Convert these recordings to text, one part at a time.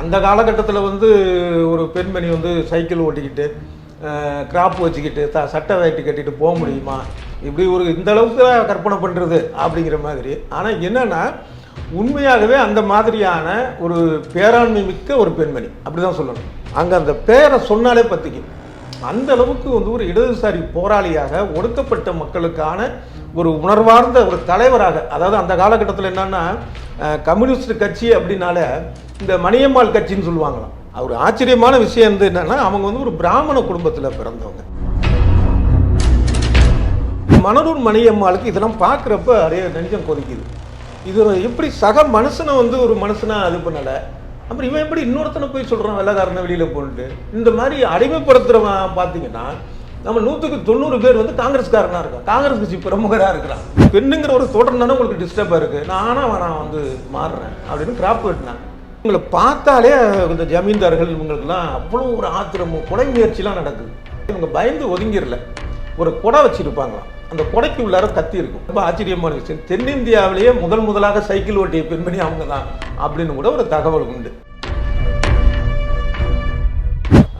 அந்த காலகட்டத்தில் வந்து ஒரு பெண்மணி வந்து சைக்கிள் ஓட்டிக்கிட்டு கிராப் வச்சுக்கிட்டு த சட்டை வேட்டி கட்டிட்டு போக முடியுமா? இப்படி ஒரு இந்த அளவுக்கு தான் கற்பனை பண்ணுறது அப்படிங்கிற மாதிரி. ஆனால் என்னென்னா உண்மையாகவே அந்த மாதிரியான ஒரு பேராண்மை மிக்க ஒரு பெண்மணி. அப்படி தான் சொல்லணும். அங்கே அந்த பேரை சொன்னாலே பற்றிக்கு அந்த அளவுக்கு வந்து ஒரு இடதுசாரி போராளியாக ஒடுக்கப்பட்ட மக்களுக்கான ஒரு உணர்வார்ந்த ஒரு தலைவராக அதாவது அந்த காலகட்டத்தில் என்னன்னா கம்யூனிஸ்ட் கட்சி அப்படின்னால இந்த மணியம்மாள் கட்சின்னு சொல்லுவாங்களாம். ஒரு ஆச்சரியமான விஷயம் வந்து என்னன்னா அவங்க வந்து ஒரு பிராமண குடும்பத்தில் பிறந்தவங்க. மணரூர் மணியம்மாளுக்கு இதெல்லாம் பார்க்குறப்ப நிறைய நெஞ்சம் கொதிக்குது. இது எப்படி சக மனுஷனை வந்து ஒரு மனுஷனா அது பண்ணலை? அப்புறம் இவன் எப்படி இன்னொருத்தனை போய் சொல்கிறான் வெள்ளக்காரனை வெளியில் போட்டு இந்த மாதிரி அடிமைப்படுத்துகிறவன் பார்த்தீங்கன்னா நம்ம நூற்றுக்கு தொண்ணூறு பேர் வந்து காங்கிரஸ்காரனாக இருக்கும் காங்கிரஸ் கட்சி பிரமுகராக இருக்கிறான். பெண்ணுங்கிற ஒரு தோற்றம் தானே உங்களுக்கு டிஸ்டர்பாக இருக்குது நானும் நான் வந்து மாறுறேன் அப்படின்னு கிராப் வெட்டினாங்க. உங்களை பார்த்தாலே இந்த ஜமீன்தார்கள் இவங்களுக்குலாம் அவ்வளோ ஒரு ஆத்திரமும் கொலை முயற்சிலாம் நடக்குது. இவங்க பயந்து ஒதுங்கிடல. ஒரு குடை வச்சிருப்பாங்களாம். அந்த குடைக்கு உள்ளார கத்தி இருக்கும். ரொம்ப ஆச்சரியமான விஷயம் தென்னிந்தியாவிலேயே முதல் முதலாக சைக்கிள் ஓட்டிய பெண்மணி அவங்க தான் அப்படின்னு கூட ஒரு தகவல் உண்டு.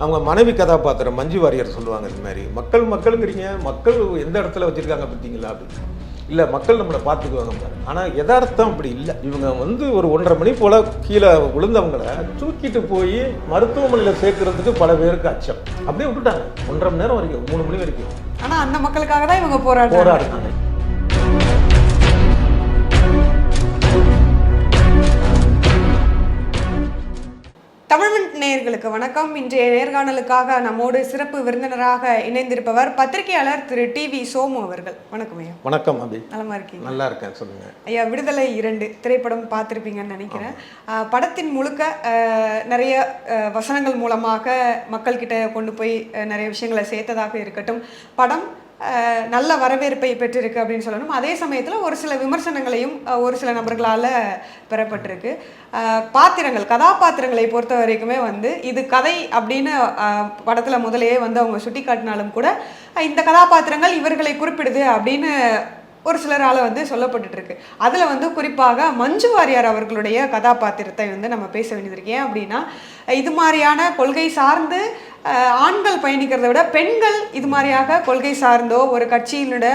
அவங்க மனைவி கதாபாத்திரம் மஞ்சு வாரியர் சொல்லுவாங்க இந்த மாதிரி. மக்கள் மக்களுங்கிறீங்க மக்கள் எந்த இடத்துல வச்சிருக்காங்க பார்த்தீங்களா அப்படின்னு இல்லை மக்கள் நம்மளை பார்த்துக்குவாங்க பாரு. ஆனால் யதார்த்தம் அப்படி இல்லை. இவங்க வந்து ஒரு ஒன்றரை மணி போல் கீழே விழுந்தவங்கள தூக்கிட்டு போய் மருத்துவமனையில் சேர்க்கறதுக்கு பல பேருக்கு அச்சம். அப்படியே விட்டுட்டாங்க. ஒன்றரை மணி நேரம் வரைக்கும் மூணு மணி வரைக்கும். ஆனா அந்த மக்களுக்காக தான் இவங்க போராடுறாங்க. நேயர்களுக்கு வணக்கம். இன்றைய நேர்காணலுக்காக நம்மோடு சிறப்பு விருந்தினராக இணைந்திருப்பவர் பத்திரிகையாளர் திரு டி வி சோமு அவர்கள். வணக்கம் ஐயா. வணக்கம் அபி. நலமா இருக்கீங்க? நல்லா இருக்கேன் சொல்லுங்க. ஐயா விடுதலை இரண்டு திரைப்படம் பார்த்துருப்பீங்கன்னு நினைக்கிறேன். படத்தின் முழுக்க நிறைய வசனங்கள் மூலமாக மக்கள்கிட்ட கொண்டு போய் நிறைய விஷயங்களை சேர்த்ததாக இருக்கட்டும். படம் நல்ல வரவேற்பை பெற்றிருக்கு அப்படின்னு சொல்லணும். அதே சமயத்தில் ஒரு சில விமர்சனங்களையும் ஒரு சில நபர்களால் பெறப்பட்டிருக்கு. பாத்திரங்கள் கதாபாத்திரங்களை பொறுத்த வரைக்குமே வந்து இது கதை அப்படின்னு படத்தில் முதலையே வந்து அவங்க சுட்டி காட்டினாலும் கூட இந்த கதாபாத்திரங்கள் இவர்களை குறிப்பிடுது அப்படின்னு ஒரு சிலரால் வந்து சொல்லப்பட்டுருக்கு அதில் வந்து குறிப்பாக மஞ்சு வாரியார் அவர்களுடைய கதாபாத்திரத்தை வந்து நம்ம பேச வேண்டியது இருக்கேன் அப்படின்னா இது மாதிரியான கொள்கை சார்ந்து ஆண்கள் பயணிக்கிறத விட பெண்கள் இது மாதிரியாக கொள்கை சார்ந்தோ ஒரு கட்சியினோட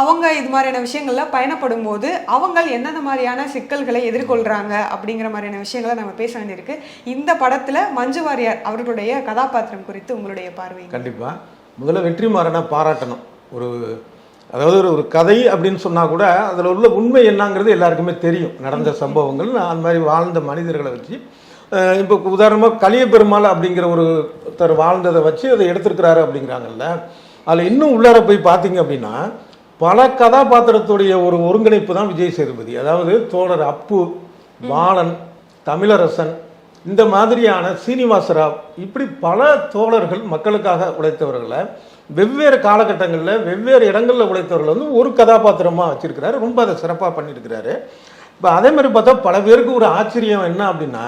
அவங்க இது மாதிரியான விஷயங்களில் பயணப்படும் போது அவங்கள் என்னென்ன மாதிரியான சிக்கல்களை எதிர்கொள்கிறாங்க அப்படிங்கிற மாதிரியான விஷயங்களை நம்ம பேச வேண்டியிருக்கு. இந்த படத்தில் மஞ்சு வாரியார் அவர்களுடைய கதாபாத்திரம் குறித்து உங்களுடைய பார்வை கண்டிப்பாக முதல்ல வெற்றிமாறனை பாராட்டணும். ஒரு அதாவது ஒரு ஒரு கதை அப்படின்னு சொன்னால் கூட அதில் உள்ள உண்மை என்னங்கிறது எல்லாருக்குமே தெரியும். நடந்த சம்பவங்கள் அந்த மாதிரி வாழ்ந்த மனிதர்களை வச்சு. இப்போ உதாரணமாக கலிய பெருமாள் அப்படிங்கிற ஒரு ஒருத்தர் வாழ்ந்ததை வச்சு அதை எடுத்திருக்கிறாரு அப்படிங்கிறாங்கல்ல. அதில் இன்னும் உள்ளார போய் பார்த்தீங்க அப்படின்னா பல கதாபாத்திரத்துடைய ஒரு ஒருங்கிணைப்பு தான் விஜய் சேதுபதி. அதாவது தோழர் அப்பு பாலன் தமிழரசன் இந்த மாதிரியான சீனிவாசராவ் இப்படி பல தோழர்கள் மக்களுக்காக உழைத்தவர்களை வெவ்வேறு காலகட்டங்களில் வெவ்வேறு இடங்களில் உழைத்தவர்கள் வந்து ஒரு கதாபாத்திரமாக வச்சுருக்கிறாரு. ரொம்ப அதை சிறப்பாக பண்ணியிருக்கிறாரு. இப்போ அதே மாதிரி பார்த்தா பல பேருக்கு ஒரு ஆச்சரியம் என்ன அப்படின்னா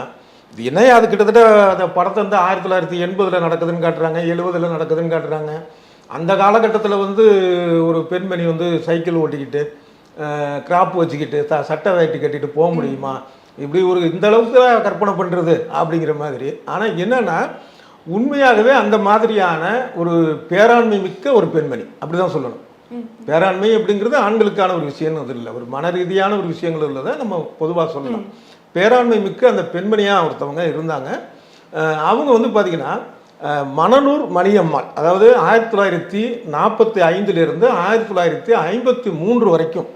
இது என்ன அது கிட்டத்தட்ட அந்த படத்தை வந்து ஆயிரத்தி தொள்ளாயிரத்தி எண்பதில் நடக்குதுன்னு காட்டுறாங்க எழுபதில் நடக்குதுன்னு காட்டுறாங்க. அந்த காலகட்டத்தில் வந்து ஒரு பெண்மணி வந்து சைக்கிள் ஓட்டிக்கிட்டு கிராப் வச்சுக்கிட்டு த சட்டை வேட்டி கட்டிட்டு போக முடியுமா? இப்படி ஒரு இந்த அளவுக்கு தான் கற்பனை பண்ணுறது அப்படிங்கிற மாதிரி. ஆனால் என்னன்னா உண்மையாகவே அந்த மாதிரியான ஒரு பேராண்மை மிக்க ஒரு பெண்மணி அப்படி தான் சொல்லணும் பேராண்மை அப்படிங்கிறது ஆண்களுக்கான ஒரு விஷயம்னு அது இல்லை. ஒரு மன ரீதியான ஒரு விஷயங்கள் உள்ளதை நம்ம பொதுவாக சொல்லலாம் பேராண்மை மிக்க அந்த பெண்மணியாக ஒருத்தவங்க இருந்தாங்க. அவங்க வந்து பார்த்தீங்கன்னா அஹ் மணலூர் மணியம்மாள் அதாவது ஆயிரத்தி தொள்ளாயிரத்தி நாற்பத்தி ஐந்துலேருந்து ஆயிரத்தி தொள்ளாயிரத்தி ஐம்பத்தி மூன்று வரைக்கும்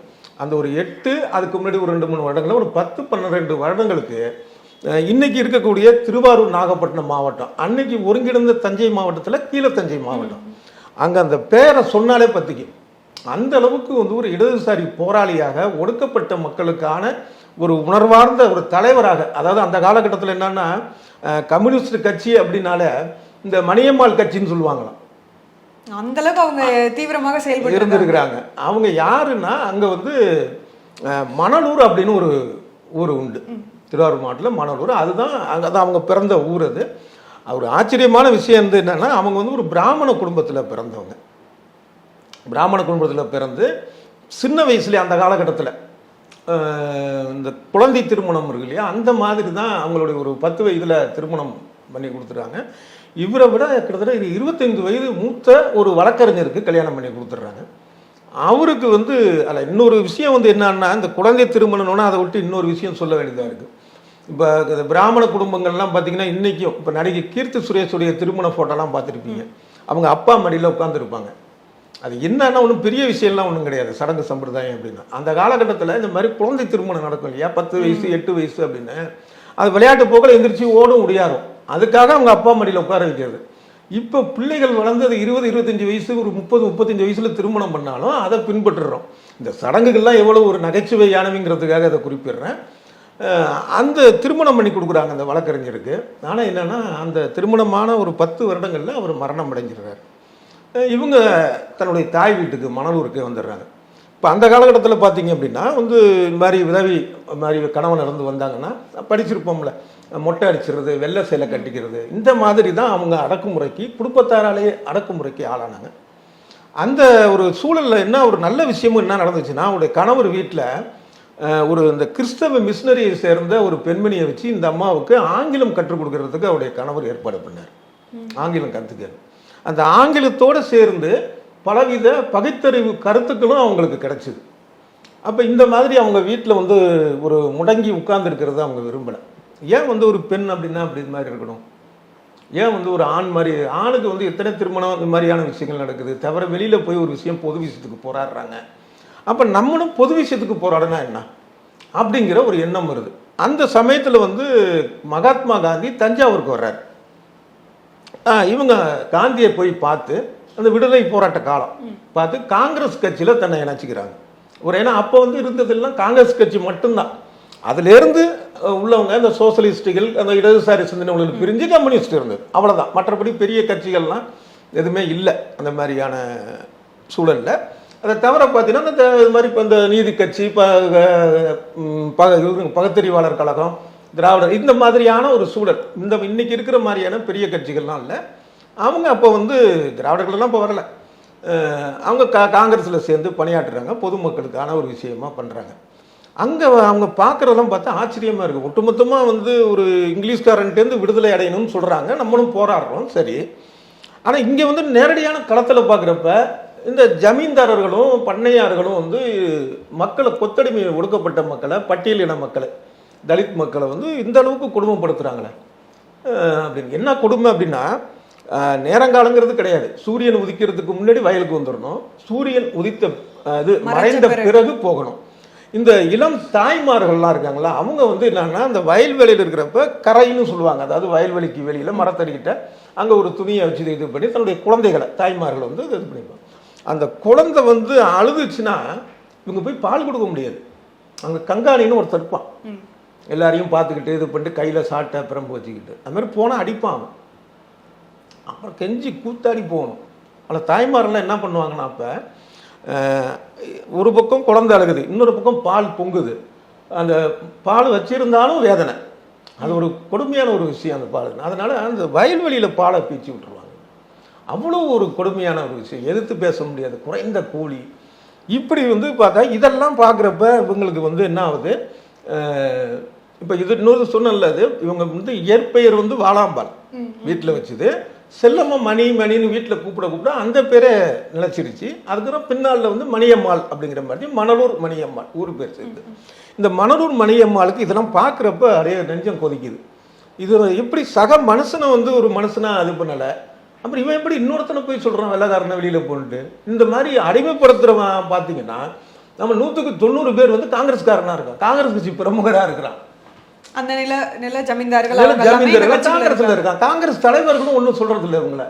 அந்த ஒரு எட்டு அதுக்கு முன்னாடி ஒரு ரெண்டு மூணு வருடங்கள் ஒரு பத்து பன்னிரெண்டு வருடங்களுக்கு இன்னைக்கு இருக்கக்கூடிய திருவாரூர் நாகப்பட்டினம் மாவட்டம் அன்னைக்கு ஒருங்கிணைந்த தஞ்சை மாவட்டத்தில் கீழே தஞ்சை மாவட்டம். அங்கே அந்த பேரை சொன்னாலே பத்திக்கும். அந்த அளவுக்கு வந்து ஒரு இடதுசாரி போராளியாக ஒடுக்கப்பட்ட மக்களுக்கான ஒரு உணர்வார்ந்த ஒரு தலைவராக அதாவது அந்த காலகட்டத்தில் என்னன்னா கம்யூனிஸ்ட் கட்சி அப்படின்னால இந்த மணியம்மாள் கட்சின்னு சொல்லுவாங்களாம். அந்த அளவுக்கு அவங்க தீவிரமாக செயல்பட்டு இருந்திருக்கிறாங்க. அவங்க யாருன்னா அங்கே வந்து மணலூர் அப்படின்னு ஒரு ஊர் உண்டு. திருவாரூர் மாவட்டத்தில் மணலூர். அதுதான் அங்கே தான் அவங்க பிறந்த ஊர் அது. ஒரு ஆச்சரியமான விஷயம் வந்து என்னன்னா அவங்க வந்து ஒரு பிராமண குடும்பத்தில் பிறந்தவங்க. பிராமண குடும்பத்தில் பிறந்து சின்ன வயசுல அந்த காலகட்டத்தில் இந்த குழந்தை திருமணம் இருக்கு இல்லையா? அந்த மாதிரி தான் அவங்களுடைய ஒரு பத்து வயதில் திருமணம் பண்ணி கொடுத்துருக்காங்க இவரை விட கிட்டத்தட்ட இது இருபத்தைந்து வயது மூத்த ஒரு வழக்கறிஞருக்கு கல்யாணம் பண்ணி கொடுத்துட்றாங்க. அவருக்கு வந்து அதில் இன்னொரு விஷயம் வந்து என்னன்னா இந்த குழந்தை திருமணம்னா அதை விட்டு இன்னொரு விஷயம் சொல்ல வேண்டியதாக இருக்குது இப்போ இந்த பிராமண குடும்பங்கள்லாம் பார்த்தீங்கன்னா இன்றைக்கும் இப்போ நடிகை கீர்த்தி சுரேஷுடைய திருமண ஃபோட்டோலாம் பார்த்துருப்பீங்க அவங்க அப்பா மடியில் உட்காந்துருப்பாங்க அது என்னன்னா ஒன்றும் பெரிய விஷயம்லாம் ஒன்றும் கிடையாது சடங்கு சம்பிரதாயம் அப்படின்னா. அந்த காலகட்டத்தில் இந்த மாதிரி குழந்தை திருமணம் நடக்கும் இல்லையா? பத்து வயசு எட்டு வயசு அப்படின்னு. அது விளையாட்டு போக்கில் எந்திரிச்சு ஓடும் முடியாதும் அதுக்காக அவங்க அப்பா மடியில் உட்கார வைக்கிறது. இப்போ பிள்ளைகள் வளர்ந்தது இருபது இருபத்தஞ்சி வயசு ஒரு முப்பது முப்பத்தஞ்சு வயசில் திருமணம் பண்ணாலும் அதை பின்பற்றுறோம். இந்த சடங்குகள்லாம் எவ்வளோ ஒரு நகைச்சுவையானவங்கிறதுக்காக அதை குறிப்பிடுறேன். அந்த திருமணம் பண்ணி கொடுக்குறாங்க அந்த வழக்கறிஞருக்கு. ஆனால் என்னன்னா அந்த திருமணமான ஒரு பத்து வருடங்களில் அவர் மரணம் அடைஞ்சிடுறாரு. இவங்க தன்னுடைய தாய் வீட்டுக்கு மணலூருக்கு வந்துடுறாங்க. இப்போ அந்த காலகட்டத்தில் பார்த்தீங்க அப்படின்னா வந்து இந்த மாதிரி உதவி மாதிரி கணவன் இறந்து வந்தாங்கன்னா படிச்சிருப்போம்ல. மொட்டை அடிச்சிடுறது வெள்ளை சேலை கட்டிக்கிறது இந்த மாதிரி தான் அவங்க அடக்குமுறைக்கு குடும்பத்தாராலேயே அடக்குமுறைக்கு ஆளானாங்க. அந்த ஒரு சூழலில் என்ன ஒரு நல்ல விஷயமும் என்ன நடந்துச்சுன்னா அவருடைய கணவர் வீட்டில் ஒரு இந்த கிறிஸ்தவ மிஷினரியை சேர்ந்த ஒரு பெண்மணியை வச்சு இந்த அம்மாவுக்கு ஆங்கிலம் கற்றுக் கொடுக்கறதுக்கு அவருடைய கணவர் ஏற்பாடு பண்ணார். ஆங்கிலம் கற்றுக்கிறது அந்த ஆங்கிலத்தோடு சேர்ந்து பலவித பகைத்தறிவு கருத்துக்களும் அவங்களுக்கு கிடைச்சிது. அப்போ இந்த மாதிரி அவங்க வீட்டில் வந்து ஒரு முடங்கி உட்கார்ந்துருக்கிறத அவங்க விரும்பலை. ஏன் வந்து ஒரு பெண் அப்படின்னா அப்படி இது மாதிரி இருக்கணும்? ஏன் வந்து ஒரு ஆண் மாதிரி ஆணுக்கு வந்து எத்தனை திருமணம் இந்த மாதிரியான விஷயங்கள் நடக்குது? தவிர வெளியில் போய் ஒரு விஷயம் பொது விஷயத்துக்கு போராடுறாங்க. அப்போ நம்மளும் பொது விஷயத்துக்கு போராடினா என்ன? அப்படிங்கிற ஒரு எண்ணம் வருது. அந்த சமயத்தில் வந்து மகாத்மா காந்தி தஞ்சாவூருக்கு வர்றாரு. இவங்க காந்தியை போய் பார்த்து அந்த விடுதலை போராட்ட காலம் பார்த்து காங்கிரஸ் கட்சியில் தன்னை இணைச்சிக்கிறாங்க. ஒரு ஏன்னா அப்போ வந்து இருந்ததெல்லாம் காங்கிரஸ் கட்சி மட்டும்தான். அதுலேருந்து உள்ளவங்க இந்த சோசியலிஸ்டுகள் அந்த இடதுசாரி சிந்தனை உள்ளவர்கள் பிரிஞ்சு கம்யூனிஸ்ட் இருந்தது அவ்வளோதான் மற்றபடி பெரிய கட்சிகள்லாம் எதுவுமே இல்லை அந்த மாதிரியான சூழலில். அதை தவிர பார்த்தீங்கன்னா இந்த இது மாதிரி இப்போ இந்த நீதி கட்சி ப பக பகுத்தறிவாளர் கழகம் திராவிடர் இந்த மாதிரியான ஒரு சூழல். இந்த இன்னைக்கு இருக்கிற மாதிரியான பெரிய கட்சிகள்லாம் இல்லை. அவங்க அப்போ வந்து திராவிடர்கள்லாம் இப்போ வரல. அவங்க கா காங்கிரஸில் சேர்ந்து பணியாற்றுறாங்க. பொதுமக்களுக்கான ஒரு விஷயமா பண்ணுறாங்க அங்கே அவங்க பார்க்குறதெல்லாம் பார்த்தா ஆச்சரியமாக இருக்குது ஒட்டுமொத்தமாக வந்து ஒரு இங்கிலீஷ்காரன்ட்டேருந்து விடுதலை அடையணும்னு சொல்கிறாங்க நம்மளும் போராடுறோம். சரி. ஆனால் இங்கே வந்து நேரடியான களத்தில் பார்க்குறப்ப இந்த ஜமீன்தாரர்களும் பண்ணையார்களும் வந்து மக்களை கொத்தடிமை ஒடுக்கப்பட்ட மக்களை பட்டியலின மக்களை தலித் மக்களை வந்து இந்த அளவுக்கு கொடுமைப்படுத்துகிறாங்களே அப்படின்னு. என்ன கொடுமை அப்படின்னா நேரங்காலங்கிறது கிடையாது. சூரியன் உதிக்கிறதுக்கு முன்னாடி வயலுக்கு வந்துடணும் சூரியன் உதித்த இது மறைந்த. பிறகு போகணும். இந்த இளம் தாய்மார்கள்லாம் இருக்காங்களா அவங்க வந்து என்னன்னா அந்த வயல்வெளியில் இருக்கிறப்ப கரைன்னு சொல்லுவாங்க. அதாவது வயல்வெளிக்கு வெளியில் மரத்தடிக்கிட்ட அங்கே ஒரு துணியை வச்சு இது பண்ணி தன்னுடைய குழந்தைகளை தாய்மார்கள் வந்து இது பண்ணிப்பாங்க. அந்த குழந்தை வந்து அழுதுச்சுன்னா இவங்க போய் பால் கொடுக்க முடியாது. அங்கே கங்காணின்னு ஒருத்தர் இருப்பான். ம். எல்லாரையும் பார்த்துக்கிட்டு இது பண்ணிட்டு கையில் சாட்டை பிரம்பு வச்சுக்கிட்டு அது மாதிரி போனால் அடிப்பான் அவன். அப்புறம் கெஞ்சி கூத்தாடி போகணும். அதில் தாய்மாரெல்லாம் என்ன பண்ணுவாங்கன்னா அப்போ ஒரு பக்கம் குழந்தை அழுகுது இன்னொரு பக்கம் பால் பொங்குது. அந்த பால் வச்சிருந்தாலும் வேதனை. அது ஒரு கொடுமையான ஒரு விஷயம் அந்த பால். அதனால அந்த வயல்வெளியில் பாலை பீச்சி விட்டுருவாங்க. அவ்வளோ ஒரு கொடுமையான ஒரு விஷயம். எதிர்த்து பேச முடியாது. குறைந்த கூலி. இப்படி வந்து பார்த்தா இதெல்லாம் பார்க்குறப்ப இவங்களுக்கு வந்து என்ன ஆகுது? இப்போ இது இன்னொரு சொன்னல அது இவங்க வந்து இயற்பெயர் வந்து வாழாம்பால் வீட்டில் வச்சுது. செல்லம்மா மணி மணின்னு வீட்டில் கூப்பிட கூப்பிட அந்த பேரே நிலச்சிருச்சு. அதுக்கப்புறம் பின்னாளில் வந்து மணியம்மாள் அப்படிங்கிற மாதிரி மணலூர் மணியம்மாள் ஊர் பேர் சேர்ந்து. இந்த மணலூர் மணியம்மாளுக்கு இதெல்லாம் பார்க்குறப்ப நிறைய நெஞ்சம் கொதிக்குது. இது எப்படி சக மனுஷனை வந்து ஒரு மனுஷனாக அது பண்ணலை? அப்புறம் இவன் எப்படி இன்னொருத்தனை போய் சொல்கிறான் வெள்ளக்காரனை வெளியில் போன்ட்டு இந்த மாதிரி அடிமைப்படுத்துகிறவன் பார்த்தீங்கன்னா நம்ம நூற்றுக்கு தொண்ணூறு பேர் வந்து காங்கிரஸ்காரனாக இருக்கான். காங்கிரஸ் கட்சி பிரமுகராக இருக்கிறான். அந்த நில நில ஜமீன்தார்கள் ஜமீன்தார்கள் காங்கிரஸ்ல இருக்காங்க. காங்கிரஸ் தலைவர்களும் ஒன்றும் சொல்றது இல்லை இவங்கள.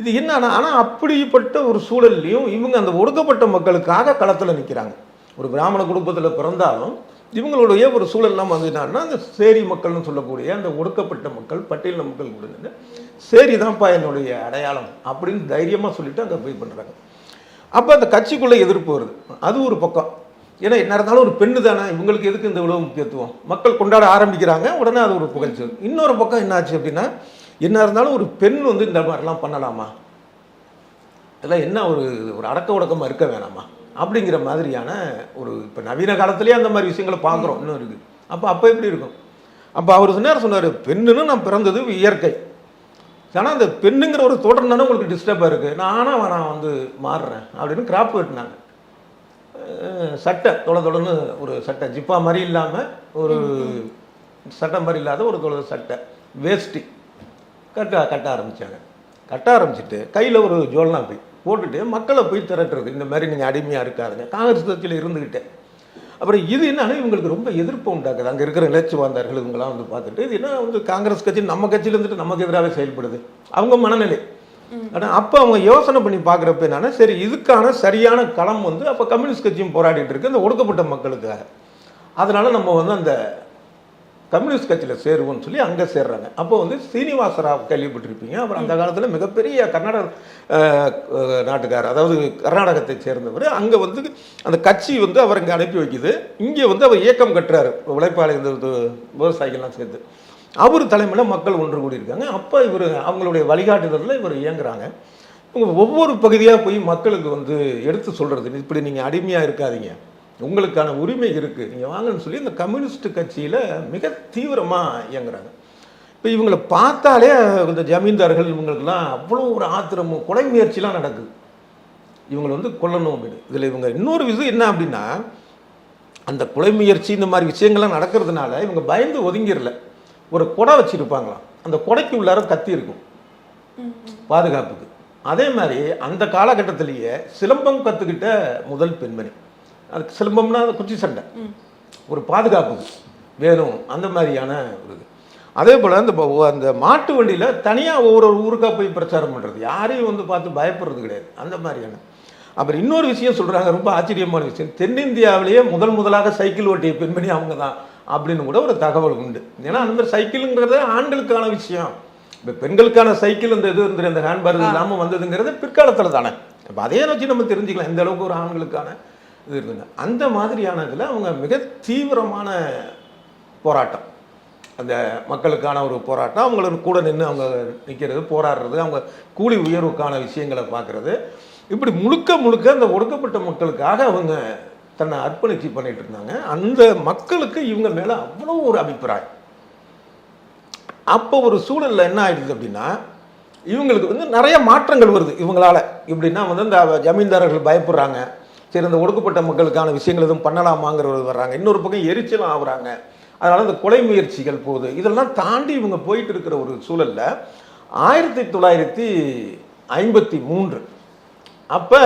இது என்னன்னா ஆனால் அப்படிப்பட்ட ஒரு சூழல்லையும் இவங்க அந்த ஒடுக்கப்பட்ட மக்களுக்காக களத்தில் நிற்கிறாங்க ஒரு பிராமண குடும்பத்தில் பிறந்தாலும் இவங்களுடைய ஒரு சூழல்லாம் வந்து என்னன்னா அந்த சேரி மக்கள்னு சொல்லக்கூடிய அந்த ஒடுக்கப்பட்ட மக்கள் பட்டியலின மக்கள் கூட சேரி தான்ப்பா என்னுடைய அடையாளம் அப்படின்னு தைரியமாக சொல்லிட்டு அங்கே போய் பண்ணுறாங்க அப்போ அந்த கட்சிக்குள்ளே எதிர்ப்பு வருது. அது ஒரு பக்கம். ஏன்னா என்ன இருந்தாலும் ஒரு பெண்ணு தானே இவங்களுக்கு எதுக்கு இந்த இவ்வளவு முக்கியத்துவம்? மக்கள் கொண்டாட ஆரம்பிக்கிறாங்க உடனே அது ஒரு புகழ்ச்சி. இன்னொரு பக்கம் என்னாச்சு அப்படின்னா என்ன இருந்தாலும் ஒரு பெண் வந்து இந்த மாதிரிலாம் பண்ணலாமா? இதெல்லாம் என்ன ஒரு ஒரு அடக்க ஒடுக்கமாக இருக்க வேணாமா? அப்படிங்கிற மாதிரியான ஒரு இப்போ நவீன காலத்திலேயே அந்த மாதிரி விஷயங்களை பார்க்குறோம் இன்னும் இருக்குது. அப்போ அப்போ எப்படி இருக்கும்? அப்போ அவர் சொன்னார் சொன்னார் பெண்ணுன்னு நான் பிறந்தது இயற்கை. ஆனால் அந்த பெண்ணுங்கிற ஒரு தோற்றம் தானே உங்களுக்கு டிஸ்டர்பாக இருக்குது நானா நான் வந்து மாறுறேன் அப்படின்னு கிராப் வெட்டினாங்க. சட்டை தொலை தொலைன்னு ஒரு சட்டை. ஜிப்பா மாதிரி இல்லாமல் ஒரு சட்டை மாதிரி இல்லாத ஒரு தொலை சட்டை. வேஷ்டி. கட்ட கட்ட ஆரம்பித்தாங்க கட்ட ஆரம்பிச்சிட்டு கையில் ஒரு ஜோல்னா போய் போட்டுட்டு மக்களை போய் திரட்டுறது. இந்த மாதிரி நீங்கள் அடிமையாக இருக்காதுங்க காங்கிரஸ் கட்சியில் இருந்துக்கிட்டேன் அப்புறம் இது என்னன்னா இவங்களுக்கு ரொம்ப எதிர்ப்பு உண்டாக்குது. அங்கே இருக்கிற இலட்சி வாழ்ந்தார்கள் இவங்களாம் வந்து பார்த்துட்டு இது என்ன வந்து காங்கிரஸ் கட்சி நம்ம கட்சியிலேருந்துட்டு நமக்கு எதிராகவே செயல்படுது. அவங்க மனநிலை. ஆனால் அப்போ அவங்க யோசனை பண்ணி பார்க்குறப்ப என்னன்னா சரி இதுக்கான சரியான களம் வந்து அப்போ கம்யூனிஸ்ட் கட்சியும் போராடிட்டு இருக்கு இந்த ஒடுக்கப்பட்ட மக்களுக்காக. அதனால நம்ம வந்து அந்த கம்யூனிஸ்ட் கட்சியில் சேருவோம்னு சொல்லி அங்கே சேர்றாங்க. அப்போ வந்து சீனிவாச ராவ் கேள்விப்பட்டிருப்பீங்க. அப்புறம் அந்த காலத்தில் மிகப்பெரிய கர்நாடக நாட்டுக்காரர் அதாவது கர்நாடகத்தை சேர்ந்தவர். அங்கே வந்து அந்த கட்சி வந்து அவர் இங்கே அனுப்பி வைக்குது. இங்கே வந்து அவர் இயக்கம் கட்டுறாரு. உழைப்பாளர் இந்த விவசாயிகள்லாம் சேர்த்து அவர் தலைமையில் மக்கள் ஒன்று கூடி இருக்காங்க அப்போ இவர் அவங்களுடைய வழிகாட்டுதலில் இவர் இயங்குறாங்க. இவங்க ஒவ்வொரு பகுதியாக போய் மக்களுக்கு வந்து எடுத்து சொல்கிறது இப்படி நீங்கள் அடிமையாக இருக்காதீங்க. உங்களுக்கான உரிமை இருக்குது நீங்கள் வாங்கன்னு சொல்லி இந்த கம்யூனிஸ்ட் கட்சியில் மிக தீவிரமாக இயங்குறாங்க. இப்போ இவங்களை பார்த்தாலே இந்த ஜமீன்தார்கள் இவங்களுக்கெல்லாம் அவ்வளோ ஒரு ஆத்திரமும் கொலை முயற்சிலாம் நடக்குது. இவங்களை வந்து கொல்லணும் அப்படின்னு. இதில் இவங்க இன்னொரு விஷயம் என்ன அப்படின்னா அந்த கொலை முயற்சி இந்த மாதிரி விஷயங்கள்லாம் நடக்கிறதுனால இவங்க பயந்து ஒதுங்கிடல. ஒரு கொடை வச்சுருப்பாங்களாம். அந்த கொடைக்கு உள்ளார கத்தி இருக்கும். பாதுகாப்புக்கு. அதே மாதிரி அந்த காலகட்டத்திலேயே சிலம்பம் கற்றுக்கிட்ட முதல் பெண்மணி. அதுக்கு சிலம்பம்னா குச்சி சண்டை. ஒரு பாதுகாப்புக்கு வேணும் அந்த மாதிரியான ஒரு இது. அதே போல் அந்த அந்த மாட்டு வண்டியில் தனியாக ஒவ்வொரு ஊருக்காக போய் பிரச்சாரம் பண்ணுறது யாரையும் வந்து பார்த்து பயப்படுறது கிடையாது. அந்த மாதிரியான. அப்புறம் இன்னொரு விஷயம் சொல்கிறாங்க ரொம்ப ஆச்சரியமான விஷயம். தென்னிந்தியாவிலேயே முதல் முதலாக சைக்கிள் ஓட்டிய பெண்மணி அவங்க தான் அப்படின்னு கூட ஒரு தகவல் உண்டு. ஏன்னா அந்த மாதிரி சைக்கிளுங்கிறது ஆண்களுக்கான விஷயம். இப்போ பெண்களுக்கான சைக்கிள் இந்த இது இந்த இந்த ஹேண்ட்பேக் இல்லாமல் வந்ததுங்கிறது பிற்காலத்தில் தானே. இப்போ அதே வச்சு நம்ம தெரிஞ்சுக்கலாம். எந்த அளவுக்கு ஒரு ஆண்களுக்கான இது இருக்குங்க அந்த மாதிரியான இதில் அவங்க மிக தீவிரமான போராட்டம். அந்த மக்களுக்கான ஒரு போராட்டம். அவங்கள கூட நின்று அவங்க நிற்கிறது போராடுறது அவங்க கூலி உயர்வுக்கான விஷயங்களை பார்க்குறது இப்படி முழுக்க முழுக்க அந்த ஒடுக்கப்பட்ட மக்களுக்காக அவங்க தன்னை அர்ப்பணிச்சு பண்ணிட்டு இருந்தாங்க. அந்த மக்களுக்கு இவங்க மேலே அவ்வளோ ஒரு அபிப்பிராயம். அப்போ ஒரு சூழலில் என்ன ஆயிடுது அப்படின்னா இவங்களுக்கு வந்து நிறைய மாற்றங்கள் வருது. இவங்களால இப்படின்னா வந்து இந்த ஜமீன்தாரர்கள் பயப்படுறாங்க. சரி இந்த ஒடுக்கப்பட்ட மக்களுக்கான விஷயங்கள் எதுவும் பண்ணலாமாங்கிறவர் வர்றாங்க. இன்னொரு பக்கம் எரிச்சலும் ஆகுறாங்க. அதனால இந்த கொலை முயற்சிகள் போகுது. இதெல்லாம் தாண்டி இவங்க போயிட்டு இருக்கிற ஒரு சூழலில் ஆயிரத்தி தொள்ளாயிரத்தி ஐம்பத்தி மூன்று அப்போ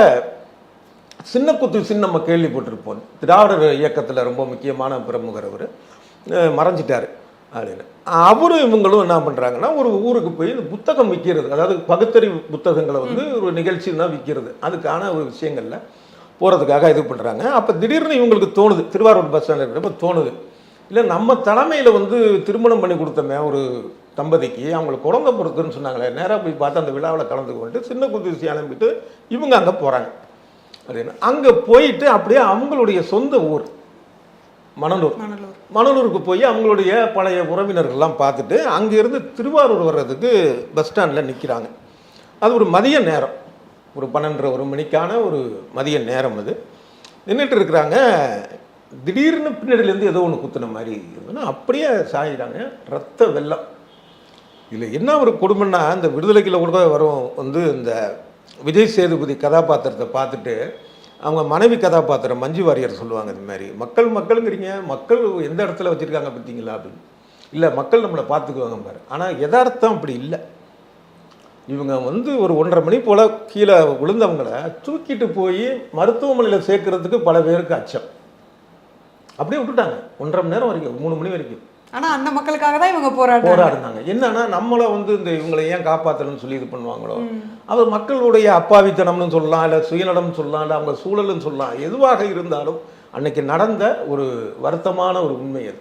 சின்ன குத்து சின்ன நம்ம கேள்விப்பட்டிருப்போம். திராவிடர் இயக்கத்தில் ரொம்ப முக்கியமான பிரமுகர் அவர். மறைஞ்சிட்டாரு அப்படின்னு. அவரும் இவங்களும் என்ன பண்ணுறாங்கன்னா ஒரு ஊருக்கு போய் புத்தகம் விற்கிறது அதாவது பகுத்தறிவு புத்தகங்களை வந்து ஒரு நிகழ்ச்சி தான் விற்கிறது அதுக்கான ஒரு விஷயங்களில் போகிறதுக்காக இது பண்ணுறாங்க அப்போ திடீர்னு இவங்களுக்கு தோணுது திருவாரூர் பஸ் ஸ்டாண்டில் இருக்கிறப்ப தோணுது. இல்லை நம்ம தலைமையில் வந்து திருமணம் பண்ணி கொடுத்தோமே ஒரு தம்பதிக்கு அவங்களுக்கு குழந்தை பிறக்குன்னு சொன்னாங்களே நேராக போய் பார்த்து அந்த விழாவில் கலந்து கொண்டு சின்ன குதிசி அனுப்பிட்டு இவங்க அங்கே போகிறாங்க அப்படின்னு. அங்கே போயிட்டு அப்படியே அவங்களுடைய சொந்த ஊர் மணலூர். மணலூர். மணலூருக்கு போய் அவங்களுடைய பழைய உறவினர்கள்லாம் பார்த்துட்டு அங்கேருந்து திருவாரூர் வர்றதுக்கு பஸ் ஸ்டாண்டில் நிற்கிறாங்க அது ஒரு மதிய நேரம். ஒரு பன்னெண்டரை ஒரு மணிக்கான ஒரு மதிய நேரம் அது. நின்றுட்டு இருக்கிறாங்க. திடீர்னு பின்னாடியிலேருந்து ஏதோ ஒன்று குத்துன மாதிரி இருந்ததுன்னா அப்படியே சாயிறாங்க. ரத்த வெள்ளம். இதில் என்ன ஒரு கொடுமைன்னா இந்த விடுதலைக்குள்ள கூட வரும் வந்து இந்த விஜய் சேதுபதி கதாபாத்திரத்தை பார்த்துட்டு அவங்க மனைவி கதாபாத்திரம் மஞ்சு வாரியர் சொல்லுவாங்க இது மாதிரி மக்கள் மக்களுங்கிறீங்க மக்கள் எந்த இடத்துல வச்சுருக்காங்க பார்த்தீங்களா? அப்படின்னு. இல்லை மக்கள் நம்மளை பார்த்துக்குவாங்க பாரு. ஆனால் யதார்த்தம் அப்படி இல்லை. இவங்க வந்து ஒரு ஒன்றரை மணி போல் கீழே விழுந்தவங்கள தூக்கிட்டு போய் மருத்துவமனையில் சேர்க்கறதுக்கு பல பேருக்கு அச்சம். அப்படியே விட்டுட்டாங்க. ஒன்றரை மணி நேரம் வரைக்கும் மூணு மணி வரைக்கும். ஆனா அந்த மக்களுக்காக தான் இவங்க போராடுறாங்க. போராடினாங்க. என்னன்னா நம்மளை வந்து இந்த இவங்களை ஏன் காப்பாற்றணும்னு சொல்லி இது பண்ணுவாங்களோ அவர் மக்களுடைய அப்பாவித்தனம்னு சொல்லலாம் இல்லை சுயநலம்னு சொல்லலாம் இல்லை அவங்க சூழல்னு சொல்லலாம் எதுவாக இருந்தாலும் அன்னைக்கு நடந்த ஒரு வருத்தமான ஒரு உண்மை அது.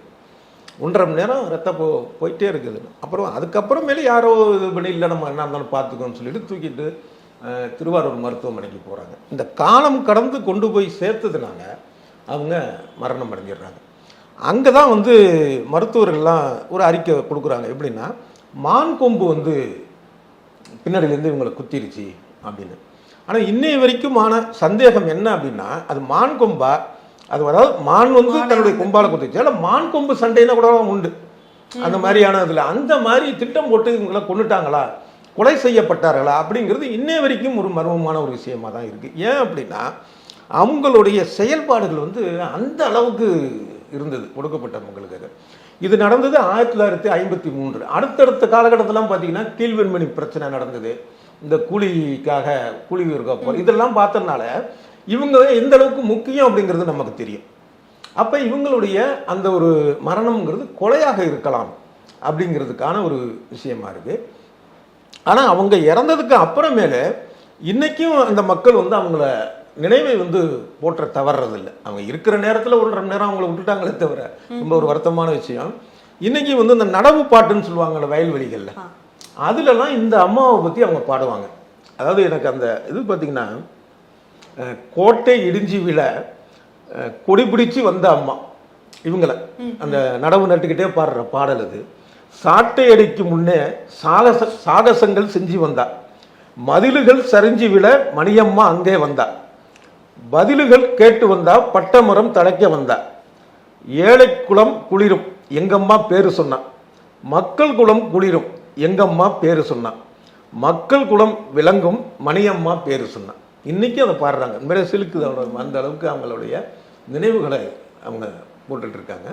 ஒன்றரை மணி நேரம் ரத்த போ போயிட்டே இருக்குது. அப்புறம் அதுக்கப்புறமேலே யாரோ இது பண்ணி இல்லை நம்ம என்ன இருந்தாலும் பார்த்துக்கோன்னு சொல்லிட்டு தூக்கிட்டு திருவாரூர் மருத்துவமனைக்கு போகிறாங்க இந்த காலம் கடந்து கொண்டு போய் சேர்த்ததுனால அவங்க மரணம் அடைஞ்சிடுறாங்க. அங்கே தான் வந்து மருத்துவர்கள்லாம் ஒரு அறிக்கை கொடுக்குறாங்க. எப்படின்னா மான் கொம்பு வந்து பின்னாடியிலேருந்து இவங்களை குத்திருச்சு அப்படின்னு. ஆனால் இன்னைய வரைக்குமான சந்தேகம் என்ன அப்படின்னா அது மான் கொம்பா? அது அதாவது மான் வந்து தன்னுடைய கொம்பால குத்துச்சு ஆனால் மான் கொம்பு சண்டைன்னா கூட உண்டு. அந்த மாதிரியான இதில் அந்த மாதிரி திட்டம் போட்டு இவங்களை கொண்டுட்டாங்களா கொலை செய்யப்பட்டார்களா? அப்படிங்கிறது இன்னைய வரைக்கும் ஒரு மர்மமான ஒரு விஷயமா தான் இருக்குது ஏன் அப்படின்னா அவங்களுடைய செயல்பாடுகள் வந்து அந்த அளவுக்கு இருந்தது கொடுக்கப்பட்ட மக்களுக்காக இது நடந்தது ஆயிரத்தி தொள்ளாயிரத்தி ஐம்பத்தி மூன்று அடுத்தடுத்த காலகட்டத்திலாம் பார்த்தீங்கன்னா கீழ்வெண்மணி பிரச்சனை நடந்தது. இந்த கூலிக்காக கூலி இருக்க இதெல்லாம் பார்த்ததுனால இவங்க எந்த அளவுக்கு முக்கியம் அப்படிங்கிறது நமக்கு தெரியும். அப்போ இவங்களுடைய அந்த ஒரு மரணம்ங்கிறது கொலையாக இருக்கலாம் அப்படிங்கிறதுக்கான ஒரு விஷயமா இருக்குது ஆனால் அவங்க இறந்ததுக்கு அப்புறமேலே இன்னைக்கும் அந்த மக்கள் வந்து அவங்கள நினைவை வந்து போற்ற தவறுறதில்ல அவங்க இருக்கிற நேரத்தில் ஒரு ரெண்டு நேரம் அவங்கள விட்டுட்டாங்களே தவிர ரொம்ப ஒரு வருத்தமான விஷயம். இன்னைக்கு வந்து இந்த நடவு பாட்டுன்னு சொல்லுவாங்கல்ல வயல்வெளிகளில். அதுலலாம் இந்த அம்மாவை பற்றி அவங்க பாடுவாங்க. அதாவது எனக்கு அந்த இது பார்த்தீங்கன்னா கோட்டை இடிஞ்சி விழ கொடி பிடிச்சி வந்த அம்மா. இவங்கள. அந்த நடவு நட்டுக்கிட்டே பாடுற பாடல் அது. சாட்டை அடிக்கு முன்னே சாகச சாகசங்கள் செஞ்சு வந்தா. மதிலுகள் சரிஞ்சு விழ மணியம்மா அங்கே வந்தா. பதிலுகள் கேட்டு வந்தா பட்டமரம் தழைக்க வந்தா. ஏழை குளம் குளிரும் எங்கம்மா பேரு சொன்னா. மக்கள் குளம் குளிரும் எங்கம்மா பேரு சொன்னா. மக்கள் குளம் விளங்கும் மணியம்மா பேரு சொன்னா. இன்னைக்கு அதை பாடுறாங்க. உண்மையிலே சிலுக்குது அவங்களோட அந்த அளவுக்கு அவங்களுடைய நினைவுகளை அவங்க போட்டுட்டு இருக்காங்க.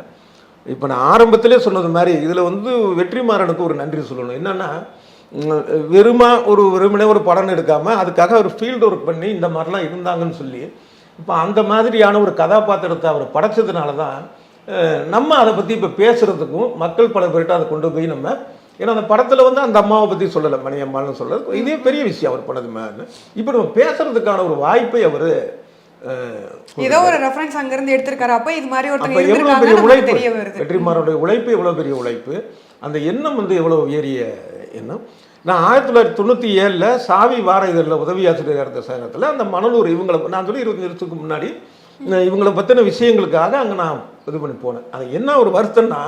இப்போ நான் ஆரம்பத்திலே சொன்னது மாதிரி இதில் வந்து வெற்றிமாறனுக்கு ஒரு நன்றி சொல்லணும். என்னன்னா வெறுமா ஒரு வெறுமனே ஒரு படம் எடுக்காம அதுக்காக ஒரு ஃபீல்டு ஒர்க் பண்ணி இந்த மாதிரிலாம் இருந்தாங்கன்னு சொல்லி இப்போ அந்த மாதிரியான ஒரு கதாபாத்திரத்தை அவர் படைச்சதுனால தான் நம்ம அதை பற்றி இப்போ பேசுறதுக்கும் மக்கள் பல பேர்கிட்ட அதை கொண்டு போய் நம்ம ஏன்னா அந்த படத்தில் வந்து அந்த அம்மாவை பற்றி சொல்லலை மணியம்மான்னு சொல்லலை. இதே பெரிய விஷயம் அவர் பண்ணது மாதிரி. இப்போ நம்ம பேசுறதுக்கான ஒரு வாய்ப்பை அவர் ஏதோ ஒரு ரெஃபரன்ஸ் அங்கிருந்து எடுத்திருக்காரு. அப்ப இது மாதிரி ஒருத்தங்க எவ்வளவு இருந்திருக்காங்க பெரிய உழைப்பு? வெற்றிமாறனுடைய உழைப்பு எவ்வளவு பெரிய உழைப்பு? அந்த எண்ணம் வந்து எவ்வளவு உயரிய எண்ணம்? நான் ஆயிரத்தி தொள்ளாயிரத்தி தொண்ணூற்றி ஏழில் சாவி வார இதழில் உதவி ஆசிரியர் இருந்த சங்கத்தில் அந்த மணலூர் இவங்களை நான் சொல்லி இருபது வருஷத்துக்கு முன்னாடி இவங்களை பற்றின விஷயங்களுக்காக அங்கே நான் இது பண்ணி போனேன். அது என்ன ஒரு வருத்தம்னா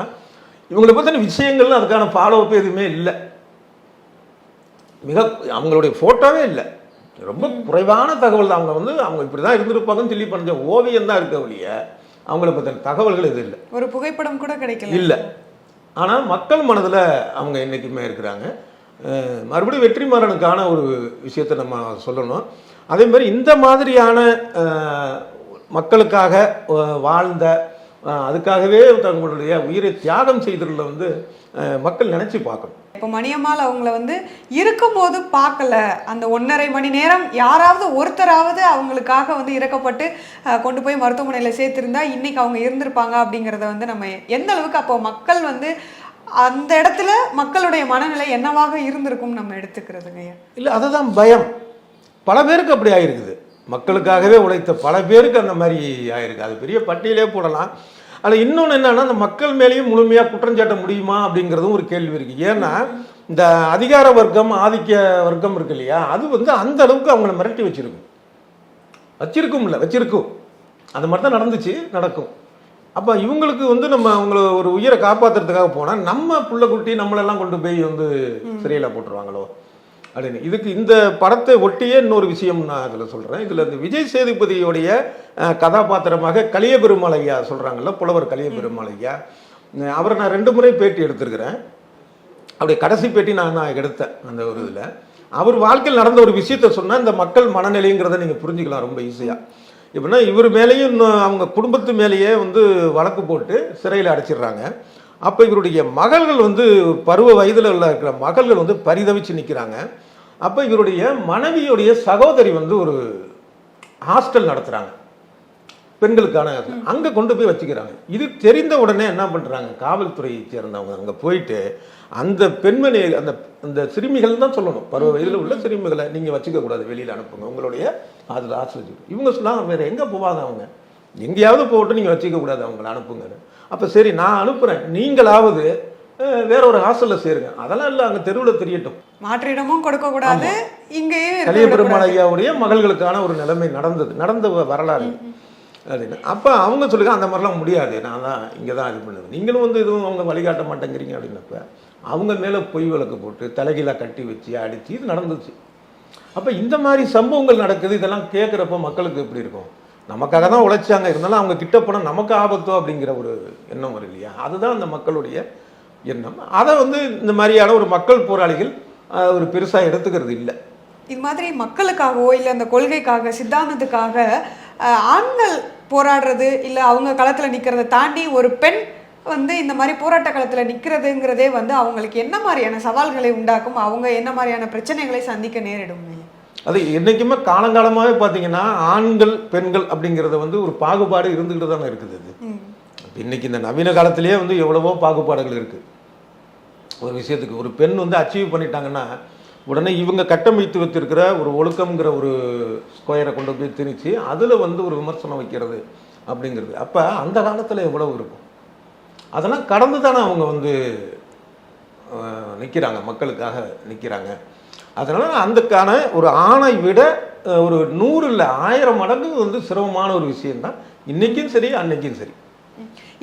இவங்களை பற்றின விஷயங்கள்லாம் அதுக்கான ஃபாலோஅப் எதுவுமே இல்லை. மிக அவங்களுடைய ஃபோட்டோவே இல்லை. ரொம்ப குறைவான தகவல் தான். அவங்க வந்து அவங்க இப்படி தான் இருந்திருப்பாங்கன்னு சொல்லி பண்ண ஓவியம் தான் இருக்க ஒழிய அவங்கள பற்றின தகவல்கள் எதுவும் இல்லை. ஒரு புகைப்படம் கூட கிடைக்கல. இல்லை. ஆனால் மக்கள் மனதில் அவங்க என்றைக்குமே இருக்கிறாங்க. மறுபடியும் வெற்றிமாறனுக்கான ஒரு விஷயத்தை நம்ம சொல்லணும். அதே மாதிரி இந்த மாதிரியான மக்களுக்காக வாழ்ந்த அதுக்காகவே தங்களுடைய உயிரை தியாகம் செய்ததில் வந்து மக்கள் நினச்சி பார்க்கணும். இப்போ மணியம்மாள் அவங்கள வந்து இருக்கும்போது பார்க்கல. அந்த ஒன்றரை மணி நேரம் யாராவது ஒருத்தராவது அவங்களுக்காக வந்து இறக்கப்பட்டு கொண்டு போய் மருத்துவமனையில் சேர்த்துருந்தா இன்றைக்கி அவங்க இருந்திருப்பாங்க அப்படிங்கிறத வந்து நம்ம எந்த அளவுக்கு அப்போ மக்கள் வந்து அந்த இடத்துல மக்களுடைய மனநிலை என்னவாக இருந்திருக்கும் நம்ம எடுத்துக்கிறதுங்க இல்லை அதுதான் பயம். பல பேருக்கு அப்படி ஆயிருக்குது. மக்களுக்காகவே உழைத்த பல பேருக்கு அந்த மாதிரி ஆயிருக்கு. அது பெரிய பட்டியலே போடலாம். அதில் இன்னொன்று என்னன்னா அந்த மக்கள் மேலேயும் முழுமையாக குற்றஞ்சாட்ட முடியுமா அப்படிங்கிறதும் ஒரு கேள்வி இருக்குது ஏன்னா இந்த அதிகார வர்க்கம் ஆதிக்க வர்க்கம் இருக்கு இல்லையா? அது வந்து அந்த அளவுக்கு அவங்கள மிரட்டி வச்சிருக்கும். வச்சிருக்கும்ல வச்சிருக்கும். அது மாதிரி தான் நடந்துச்சு நடக்கும். அப்போ இவங்களுக்கு வந்து நம்ம அவங்கள ஒரு உயிரை காப்பாற்றுறதுக்காக போனால் நம்ம புள்ள குட்டி நம்மளெல்லாம் கொண்டு போய் வந்து சிறையில் போட்டுருவாங்களோ அப்படின்னு. இதுக்கு இந்த படத்தை ஒட்டியே இன்னொரு விஷயம் நான் இதில் சொல்கிறேன் இதில் இந்த விஜய் சேதுபதியோடைய கதாபாத்திரமாக கலிய பெருமாள் ஐயா சொல்கிறாங்கல்ல புலவர் கலிய பெருமாள் ஐயா. அவரை நான் ரெண்டு முறை பேட்டி எடுத்திருக்கிறேன். அப்படி கடைசி பேட்டி நான் நான் எடுத்தேன் அந்த ஒரு இதில். அவர் வாழ்க்கையில் நடந்த ஒரு விஷயத்த சொன்னால் இந்த மக்கள் மனநிலைங்கிறத நீங்கள் புரிஞ்சுக்கலாம் ரொம்ப ஈஸியாக எப்படின்னா இவர் மேலேயும் இன்னும் அவங்க குடும்பத்து மேலேயே வந்து வழக்கு போட்டு சிறையில் அடைச்சிடுறாங்க. அப்போ இவருடைய மகள்கள் வந்து பருவ வயதில் உள்ள இருக்கிற மகள்கள் வந்து பரிதவிச்சு நிற்கிறாங்க அப்போ இவருடைய மனைவியுடைய சகோதரி வந்து ஒரு ஹாஸ்டல் நடத்துகிறாங்க பெண்களுக்கான அங்கே கொண்டு போய் வச்சுக்கிறாங்க. இது தெரிந்த உடனே என்ன பண்ணுறாங்க காவல்துறையை சேர்ந்தவங்க அங்கே போயிட்டு அந்த பெண்மணி அந்த அந்த சிறுமிகள் தான் சொல்லணும். பருவ வயதில் உள்ள சிறுமிகளை நீங்கள் வச்சுக்க கூடாது வெளியில் அனுப்புங்க. உங்களுடைய அதில் ஆசிரியர் இவங்க சொன்னாங்க வேறு எங்கே போவாங்க அவங்க? எங்கேயாவது போட்டு நீங்கள் வச்சுக்க கூடாது அவங்கள அனுப்புங்கன்னு. அப்போ சரி நான் அனுப்புகிறேன் நீங்களாவது வேற ஒரு ஹாஸ்டலில் சேருங்க. அதெல்லாம் இல்லை அங்கே தெருவில் தெரியட்டும். மாற்றிடமும் கொடுக்க கூடாது. இங்கேயும் இருக்க கலிய பெருமாள். ஐயாவுடைய மகள்களுக்கான ஒரு நிலைமை நடந்தது நடந்த வரலாறு. அப்படின்னு. அப்போ அவங்க சொல்லுங்க அந்த மாதிரிலாம் முடியாது. நான் தான் இங்கே தான் இது பண்ணுவேன் நீங்களும் வந்து எதுவும் அவங்க வழிகாட்ட மாட்டேங்கிறீங்க அப்படின்னப்ப அவங்க மேலே பொய் வழக்கு போட்டு தலைகீழாக கட்டி வச்சு அடித்து இது நடந்துச்சு. அப்போ இந்த மாதிரி சம்பவங்கள் நடக்குது இதெல்லாம் கேட்குறப்ப மக்களுக்கு எப்படி இருக்கும்? நமக்காக தான் உழைச்சாங்க இருந்தாலும் அவங்க கிட்ட போனால் நமக்கு ஆபத்தோ அப்படிங்கிற ஒரு எண்ணம் வரும் இல்லையா? அதுதான் அந்த மக்களுடைய எண்ணம். அதை வந்து இந்த மாதிரியான ஒரு மக்கள் போராளிகள் ஒரு பெருசாக எடுத்துக்கிறது இல்லை. இது மாதிரி மக்களுக்காகவோ இல்லை அந்த கொள்கைக்காக சித்தாந்தத்துக்காக ஆண்கள் போராடுறது இல்லை அவங்க களத்தில் நிற்கிறத தாண்டி ஒரு பெண் வந்து இந்த மாதிரி போராட்ட களத்தில் நிற்கிறதுங்கிறதே வந்து அவங்களுக்கு என்ன மாதிரியான சவால்களை உண்டாக்கும் அவங்க என்ன மாதிரியான பிரச்சனைகளை சந்திக்க நேரிடும் அது என்றைக்குமே காலங்காலமாகவே பார்த்தீங்கன்னா ஆண்கள் பெண்கள் அப்படிங்கிறது வந்து ஒரு பாகுபாடு இருந்துக்கிட்டு தானே இருக்குது அது. இன்னைக்கு இந்த நவீன காலத்திலேயே வந்து எவ்வளவோ பாகுபாடுகள் இருக்குது ஒரு விஷயத்துக்கு ஒரு பெண் வந்து அச்சீவ் பண்ணிட்டாங்கன்னா உடனே இவங்க கட்டமைத்து வச்சிருக்கிற ஒரு ஒழுக்கம்ங்கிற ஒரு ஸ்கொயரை கொண்டு போய் திணிச்சு அதில் வந்து ஒரு விமர்சனம் வைக்கிறது அப்படிங்கிறது. அப்போ அந்த காலத்தில் எவ்வளவு இருக்கும்? அதெல்லாம் கடந்து தானே அவங்க வந்து நிற்கிறாங்க மக்களுக்காக நிற்கிறாங்க அதனால் அதுக்கான ஒரு ஆணை விட ஒரு நூறு இல்லை ஆயிரம் மடங்கு வந்து சிரமமான ஒரு விஷயம்தான். இன்றைக்கும் சரி அன்னைக்கும் சரி.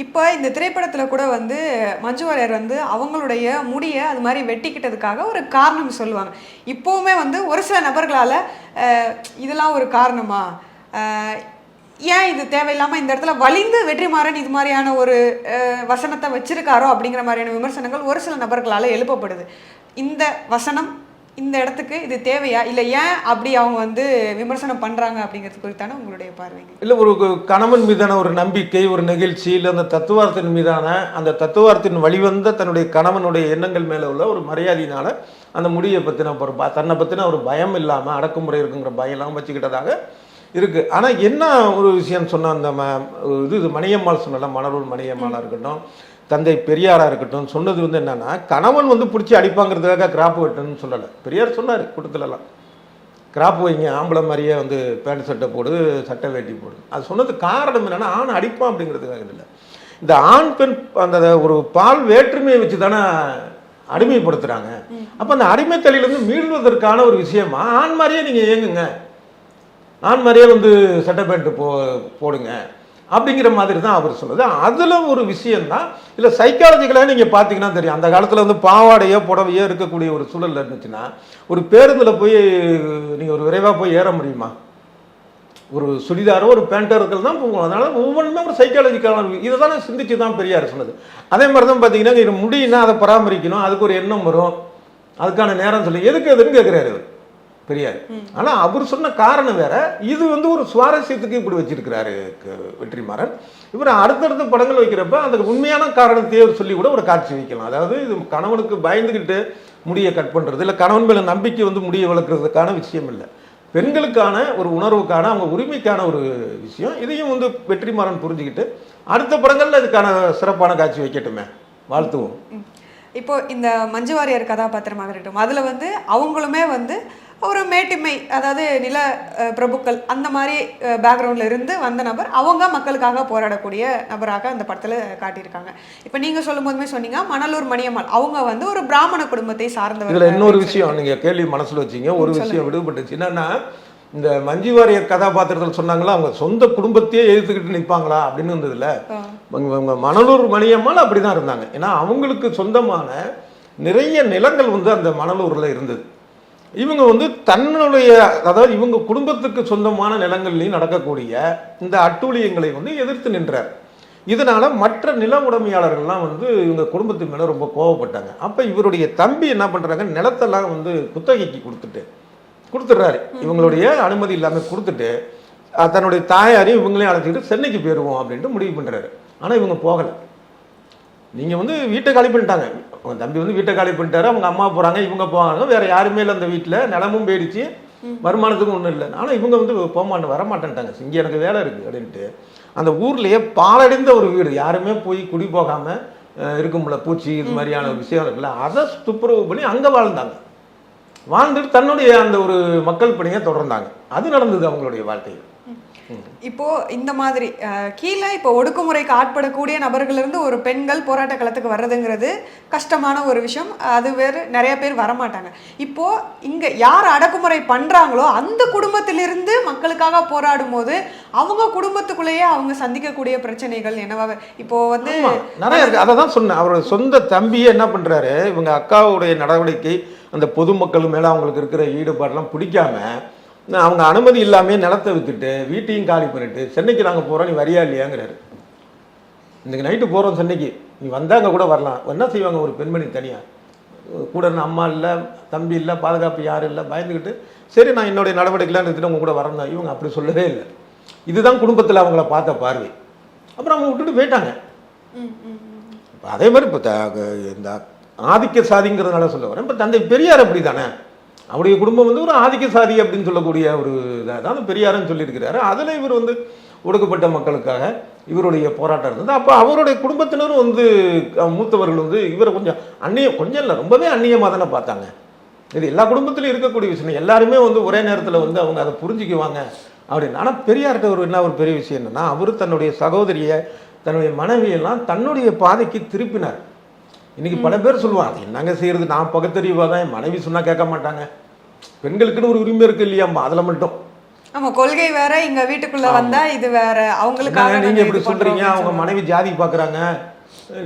இப்போ இந்த திரைப்படத்தில் கூட வந்து மஞ்சு வாரியர் வந்து அவங்களுடைய முடியை அது மாதிரி வெட்டிக்கிட்டதுக்காக ஒரு காரணம் சொல்லுவாங்க. இப்போவுமே வந்து ஒரு சில நபர்களால் இதெல்லாம் ஒரு காரணமா? ஏன் இது தேவையில்லாமல் இந்த இடத்துல வலிந்து வெற்றிமாறன் இது மாதிரியான ஒரு வசனத்தை வச்சிருக்காரோ அப்படிங்கிற மாதிரியான விமர்சனங்கள் ஒரு சில நபர்களால் எழுப்பப்படுது. இந்த வசனம் இந்த இடத்துக்கு இது தேவையா? இல்லை ஏன் அப்படி அவங்க வந்து விமர்சனம் பண்ணுறாங்க அப்படிங்கிறது குறித்தான உங்களுடைய பார்வை இல்லை ஒரு கணவன் மீதான ஒரு நம்பிக்கை ஒரு நெகிழ்ச்சி இல்லை அந்த தத்துவார்த்தின் மீதான அந்த தத்துவார்த்தின் வழிவந்த தன்னுடைய கணவனுடைய எண்ணங்கள் மேலே உள்ள ஒரு மரியாதையினால அந்த முடியை பற்றின ஒரு ப தன்னை பற்றின ஒரு பயம் இல்லாமல் அடக்குமுறை இருக்குங்கிற பயம்லாம் வச்சுக்கிட்டதாக இருக்குது ஆனால் என்ன ஒரு விஷயம் சொன்னால் அந்த ம இது இது மணியம்மாள் சொன்னால மணலூர் மணியம்மாளாக இருக்கட்டும். தந்தை பெரியாராக இருக்கட்டும் சொன்னது வந்து என்னன்னா கணவன் வந்து பிடிச்சி அடிப்பாங்கிறதுக்காக கிராப் வெட்டணும்னு சொல்லலை. பெரியார் சொன்னார் கூட்டத்துலலாம். கிராப் வைங்க ஆம்பளை மாதிரியே வந்து பேண்ட் சட்டை போடு சட்டை வேட்டி போடு. அது சொன்னது காரணம் என்னன்னா ஆண் அடிப்பான் அப்படிங்கிறதுக்காக இல்லை. இந்த ஆண் பெண் அந்த ஒரு பால் வேற்றுமையை வச்சு தானே அடிமைப்படுத்துகிறாங்க அப்போ அந்த அடிமைத்தலையிலேருந்து மீள்வதற்கான ஒரு விஷயமா ஆண் மாதிரியே நீங்கள் இயங்குங்க. ஆண் மாதிரியே வந்து சட்டை பேண்ட்டு போ போடுங்க. அப்படிங்கிற மாதிரி தான் அவர் சொல்லுது அதில் ஒரு விஷயந்தான் இல்லை சைக்காலஜிக்கலாக நீங்கள் பார்த்தீங்கன்னா தெரியும். அந்த காலத்தில் வந்து பாவாடையோ புடவையோ இருக்கக்கூடிய ஒரு சூழல் இருந்துச்சுன்னா ஒரு பேருந்தில் போய் நீங்கள் ஒரு விரைவாக போய் ஏற முடியுமா? ஒரு சுடிதாரோ ஒரு பேண்டோ இருக்கிறது தான் போகும். அதனால ஒவ்வொன்றுமே ஒரு சைக்காலஜிக்கான இதை தானே சிந்திச்சு தான் பெரியார் சொன்னது. அதே மாதிரி தான் பார்த்தீங்கன்னா இது முடியும்னா அதை பராமரிக்கணும் அதுக்கு ஒரு எண்ணம் வரும். அதுக்கான நேரம் சொல்லி எதுக்கு எதுன்னு கேட்குறாரு இவர் பெரியார் ஆனா அவர் சொன்ன காரணம் வேற. இது வந்து ஒரு சுவாரஸ்யத்துக்கு இப்படி வச்சிருக்கிறாரு வெற்றிமாறன். இவர் அடுத்தடுத்த படங்கள் வைக்கிறப்ப அந்த உண்மையான காரணத்தையே அவர் சொல்லி கூட ஒரு காட்சி வைக்கலாம். அதாவது இது கணவனுக்கு பயந்துகிட்டு முடியை கட் பண்றது இல்ல கணவன் மேல நம்பிக்கை வந்து முடியை வளர்க்கறதுக்கான விஷயம் இல்லை. பெண்களுக்கான ஒரு உணர்வுக்கான அவங்க உரிமைக்கான ஒரு விஷயம். இதையும் வந்து வெற்றிமாறன் புரிஞ்சுக்கிட்டு அடுத்த படங்கள்ல இதுக்கான சிறப்பான காட்சி வைக்கட்டுமே. வாழ்த்துவோம். இப்போ இந்த மஞ்சு வாரியர் கதாபாத்திரமாக இருக்கட்டும் அதில் வந்து அவங்களுமே வந்து ஒரு மேட்டிமை அதாவது நில பிரபுக்கள் அந்த மாதிரி பேக்ரவுண்டில் இருந்து வந்த நபர் அவங்க மக்களுக்காக போராடக்கூடிய நபராக அந்த படத்தில் காட்டியிருக்காங்க. இப்போ நீங்கள் சொல்லும் போதுமே சொன்னீங்க மணலூர் மணியம்மாள். அவங்க வந்து ஒரு பிராமண குடும்பத்தை சார்ந்தவர் இதுல இன்னொரு விஷயம் நீங்க கேள்வி மனசுல வச்சீங்க. ஒரு விஷயம் விடுபட்டுச்சு. என்னன்னா இந்த மஞ்சு வாரியர் கதாபாத்திரத்தில் சொன்னாங்களா அவங்க சொந்த குடும்பத்தையே எதிர்த்துக்கிட்டு நிற்பாங்களா அப்படின்னு இருந்ததுல. ஆ. அவங்க அவங்க மணலூர் மணியம்மாள் அப்படிதான் இருந்தாங்க. ஏன்னா அவங்களுக்கு சொந்தமான நிறைய நிலங்கள் வந்து அந்த மணலூர்ல இருந்தது. இவங்க வந்து தன்னுடைய அதாவது இவங்க குடும்பத்துக்கு சொந்தமான நிலங்கள்லையும் நடக்கக்கூடிய இந்த அட்டூழியங்களை வந்து எதிர்த்து நின்றார். இதனால மற்ற நில உடைமையாளர்கள்லாம் வந்து இவங்க குடும்பத்து மேல ரொம்ப கோவப்பட்டாங்க. அப்ப இவருடைய தம்பி என்ன பண்றாங்க? நிலத்தெல்லாம் வந்து குத்தகைக்கு கொடுத்துட்டு கொடுத்துட்றாரு. இவங்களுடைய அனுமதி இல்லாம கொடுத்துட்டு தன்னுடைய தாயாரையும் இவங்களையும் அழைச்சிக்கிட்டு சென்னைக்கு போயிடுவோம் அப்படின்ட்டு முடிவு பண்றாரு. ஆனா இவங்க போகலை. நீங்க வந்து வீட்டை காலி பண்ணிட்டாங்க. அவங்க தம்பி வந்து வீட்டை காலி பண்ணிட்டாரு அவங்க அம்மா போறாங்க இவங்க போவாங்க. வேற யாருமே இல்லை அந்த வீட்டுல நிலமும் போயிடுச்சு. வருமானத்துக்கும் ஒன்றும் இல்லை. ஆனால் இவங்க வந்து போக மாட்டேன் வர மாட்டேன்ட்டாங்க இங்கே எனக்கு வேலை இருக்கு அப்படின்ட்டு. அந்த ஊர்லயே பாலடைந்த ஒரு வீடு. யாருமே போய் குடி போகாம அஹ், இருக்கும்ல பூச்சி இது மாதிரியான ஒரு விஷயம் இருக்குல்ல. அதை துப்புரவு பண்ணி அங்க வாழ்ந்தாங்க. வாழ்ந்துட்டு தன்னுடைய அந்த ஒரு மக்கள் பணியை தொடர்ந்தாங்க. அது நடந்தது அவங்களுடைய வாழ்க்கையில். இப்போ இந்த மாதிரி கீழே இப்போ ஒடுக்குமுறைக்கு ஆட்படக்கூடிய நபர்களிருந்து ஒரு பெண்கள் போராட்ட களத்துக்கு வர்றதுங்கிறது கஷ்டமான ஒரு விஷயம். அது வேறு நிறைய பேர் வரமாட்டாங்க. இப்போ இங்க யார் அடக்குமுறை பண்றாங்களோ அந்த குடும்பத்திலிருந்து மக்களுக்காக போராடும் போது அவங்க குடும்பத்துக்குள்ளேயே அவங்க சந்திக்கக்கூடிய பிரச்சனைகள் என்னவா? இப்போ வந்து நிறைய இருக்கு. அதை தான் சொன்னேன். அவரோட சொந்த தம்பியே என்ன பண்றாரு? இவங்க அக்காவுடைய நடவடிக்கை அந்த பொதுமக்கள் மேல அவங்களுக்கு இருக்கிற ஈடுபாடெல்லாம் பிடிக்காம அவங்க அனுமதி இல்லாமே நிலத்தை வித்துட்டு வீட்டையும் காலி பண்ணிட்டு சென்னைக்கு நாங்க போறோம் நீ வரியா இல்லையாங்கிறாரு. இன்னைக்கு நைட்டு போறோம் சென்னைக்கு. நீ வந்தாங்க கூட வரலாம். என்ன செய்வாங்க ஒரு பெண்மணி தனியா? கூட அம்மா இல்லை தம்பி இல்லை பாதுகாப்பு யாரும் இல்லை பயந்துக்கிட்டு சரி நான் என்னுடைய நடவடிக்கைலாம் நிறுத்திட்டு உங்க கூட வரணும் இவங்க அப்படி சொல்லவே இல்லை. இதுதான் குடும்பத்தில் அவங்கள பார்த்த பார்வை. அப்புறம் அவங்க விட்டுட்டு போயிட்டாங்க. அதே மாதிரி இப்போ இந்த ஆதிக்க சாதிங்கிறதுனால சொல்ல வரேன். இப்போ தந்தை பெரியார் அப்படி தானே அவருடைய குடும்பம் வந்து ஒரு ஆதிக்க சாதி அப்படின்னு சொல்லக்கூடிய ஒரு இதாக தான் பெரியாருன்னு சொல்லியிருக்கிறாரு. அதில் இவர் வந்து ஒடுக்கப்பட்ட மக்களுக்காக இவருடைய போராட்டம் இருந்தது. அப்போ அவருடைய குடும்பத்தினரும் வந்து மூத்தவர்கள் வந்து இவரை கொஞ்சம் அந்நிய கொஞ்சம் இல்லை ரொம்பவே அந்நியமாக தானே பார்த்தாங்க. இது எல்லா குடும்பத்திலும் இருக்கக்கூடிய விஷயம். எல்லாருமே வந்து ஒரே நேரத்தில் வந்து அவங்க அதை புரிஞ்சுக்குவாங்க அப்படின்னு. ஆனால் பெரியார்கிட்ட ஒரு என்ன ஒரு பெரிய விஷயம் என்னன்னா அவர் தன்னுடைய சகோதரியை தன்னுடைய மனைவியெல்லாம் தன்னுடைய பாதைக்கு திருப்பினார். இன்னைக்கு பல பேர் சொல்லுவாங்க அது என்னங்க செய்யறது? நான் பகுத்தறிவா தான் என் மனைவி சொன்னா கேட்க மாட்டாங்க. பெண்களுக்குன்னு ஒரு உரிமை இருக்கு இல்லையாம்மா அதுல மட்டும். ஆமா கொள்கை வேற இங்க வீட்டுக்குள்ள வந்தா இது வேற. அவங்களுக்காக என்னங்க நீங்க இப்படி சொல்றீங்க? அவங்க. மனைவி ஜாதி பாக்குறாங்க.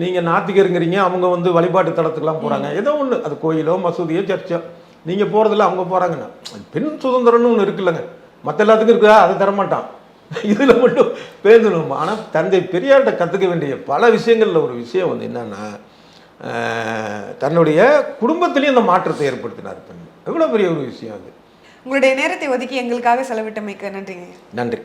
நீங்க நாத்திகருங்கிறீங்க அவங்க வந்து வழிபாட்டு தலத்துக்குலாம் போறாங்க. ஏதோ ஒண்ணு அது கோயிலோ மசூதியோ சர்ச்சோ. நீங்க போறதில்ல அவங்க போறாங்கன்னா பெண் சுதந்திரம்னு ஒண்ணு இருக்குல்லங்க. மத்த எல்லாத்துக்கும் இருக்குதா? அதை தரமாட்டான். இதுல மட்டும் பேசணும் ஆனா தந்தை பெரியார்கிட்ட கத்துக்க வேண்டிய பல விஷயங்கள்ல ஒரு விஷயம் வந்து என்னன்னா தன்னுடைய குடும்பத்திலையும் அந்த மாற்றத்தை ஏற்படுத்தினார் பெண். எவ்வளவு பெரிய ஒரு விஷயம் அது. உங்களுடைய நேரத்தை ஒதுக்கி எங்களுக்காக செலவிட்டமைக்கு நன்றிங்க நன்றி.